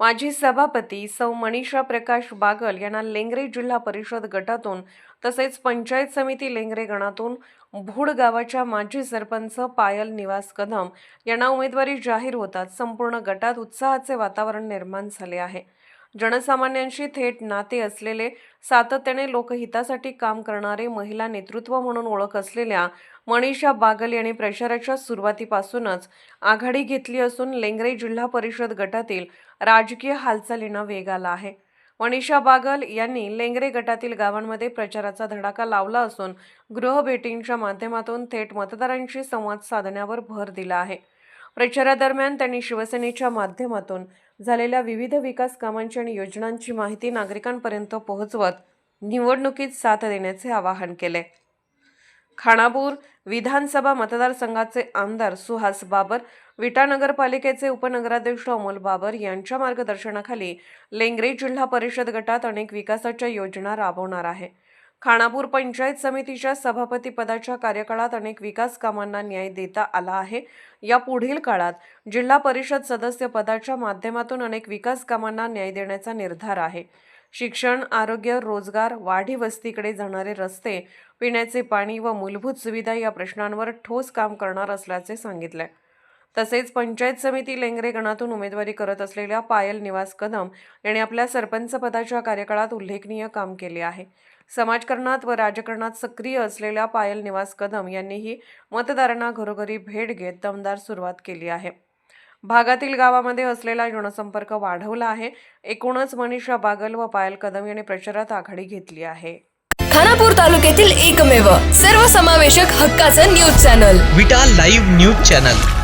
माजी सभापती सौ मनीषा प्रकाश बागल यांना लेंगरे जिल्हा परिषद गटातून तसेच पंचायत समिती लेंगरे गणातून भूड गावाच्या माजी सरपंच पायल निवास कदम यांना उमेदवारी जाहीर होतात संपूर्ण गटात उत्साहाचे वातावरण निर्माण झाले आहे. जनसामान्यांशी थेट नाते असलेले सातत्याने लोकहितासाठी काम करणारे महिला नेतृत्व म्हणून ओळख असलेल्या मनीषा बागल यांनी प्रचाराच्या सुरुवातीपासूनच आघाडी घेतली असून लेंगरे जिल्हा परिषद गटातील राजकीय हालचालींना वेग आला आहे. मनीषा बागल यांनी लेंगरे गटातील गावांमध्ये प्रचाराचा धडाका लावला असून गृहभेटींच्या माध्यमातून थेट मतदारांशी संवाद साधण्यावर भर दिला आहे. प्रचारादरम्यान त्यांनी शिवसेनेच्या माध्यमातून झालेल्या विविध विकास कामांची आणि योजनांची माहिती नागरिकांपर्यंत पोहोचवत निवडणुकीत साथ देण्याचे आवाहन केले. खानापूर विधानसभा मतदारसंघाचे आमदार सुहास बाबर विटा नगरपालिकेचे उपनगराध्यक्ष अमोल बाबर यांच्या मार्गदर्शनाखाली लेंगरे जिल्हा परिषद गटात अनेक विकासाच्या योजना राबवणार आहे. खानापूर पंचायत समितीच्या सभापतीपदाच्या कार्यकाळात अनेक विकास कामांना न्याय देता आला आहे. या पुढील काळात जिल्हा परिषद सदस्य पदाच्या माध्यमातून अनेक विकास कामांना न्याय देण्याचा निर्धार आहे. शिक्षण आरोग्य रोजगार वाढी वस्तीकडे जाणारे रस्ते पिण्याचे पाणी व मूलभूत सुविधा या प्रश्नांवर ठोस काम करणार असल्याचे सांगितले तसेच पंचायत समिती लेंगरे गणातून उमेदवारी करत असलेल्या पायल निवास कदम यांनी आपल्या सरपंच पदाच्या कार्यकाळात उल्लेखनीय काम केले आहे. समाजकारणात व राजकारणात सक्रिय असलेल्या पायल निवास कदम यांनीही मतदारांना घरोघरी भेट घेत दमदार सुरुवात केली आहे. भागातील गावामध्ये असलेला जनसंपर्क वाढवला आहे. एकूणच मनीषा बागल व पायल कदम यांनी प्रचारात आघाडी घेतली आहे. खानापूर तालुक्यातील एकमेव सर्वसमावेशक हक्काचं news channel. Vita live news channel.